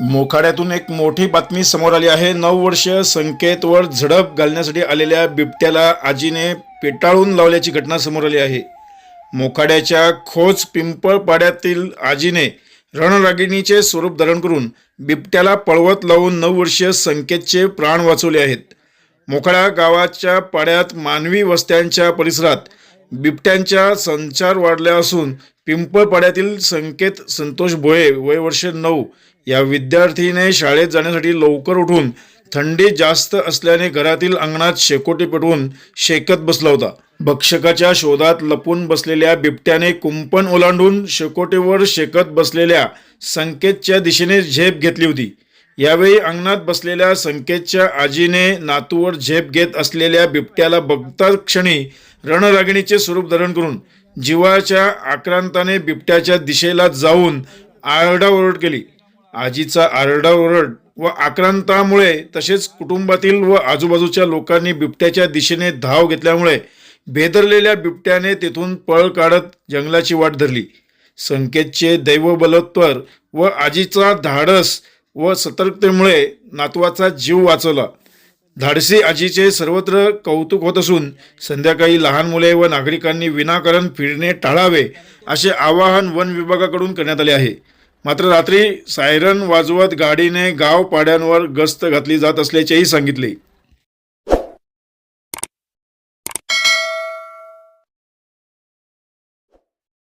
मोखाड्यातून एक मोठी बातमी समोर आली आहे. नऊ वर्ष संकेतवर झडप घालण्यासाठी आलेल्या बिबट्याला आजीने पेटाळून लावल्याची घटना समोर आली आहे. मोखाड्याच्या खोच पिंपळपाड्यातील आजीने रणरागिणीचे स्वरूप धारण करून बिबट्याला पळवत लावून नऊ वर्षीय संकेतचे प्राण वाचवले आहेत. मोखाडा गावाच्या पाड्यात मानवी वस्त्यांच्या परिसरात बिबट्यांचा संचार वाढला असून पिंपळपाड्यातील संकेत संतोष भोये वय वर्ष नऊ या विद्यार्थीने शाळेत जाण्यासाठी लवकर उठून थंडी जास्त असल्याने घरातील अंगणात शेकोटी पेटवून शेकत बसला होता. भक्षकाच्या शोधात लपून बसलेल्या बिबट्याने कुंपण ओलांडून शेकोटीवर शेकत बसलेल्या संकेतच्या दिशेने झेप घेतली होती. यावेळी अंगणात बसलेल्या संकेतच्या आजीने नातूवर झेप घेत असलेल्या बिबट्याला बघता क्षणी रणरागिणीचे स्वरूप धारण करून जीवाच्या आक्रांताने बिबट्याच्या दिशेला जाऊन आरडाओरड केली. आजीचा आरडाओरड व आक्रांतामुळे तसेच कुटुंबातील व आजूबाजूच्या लोकांनी बिबट्याच्या दिशेने धाव घेतल्यामुळे भेदरलेल्या बिबट्याने तेथून पळ काढत जंगलाची वाट धरली. संकेतचे दैवबलोत्तर व आजीचा धाडस व सतर्कतेमुळे नातवाचा जीव वाचवला. धाडसी आजीचे सर्वत्र कौतुक होत असून संध्याकाळी लहान मुले व नागरिकांनी विनाकारण फिरणे टाळावे असे आवाहन वन विभागाकडून करण्यात आले आहे. मात्र रात्री सायरन वाजवत गाडीने गाव पाड्यांवर गस्त घातली जात असल्याचेही सांगितले.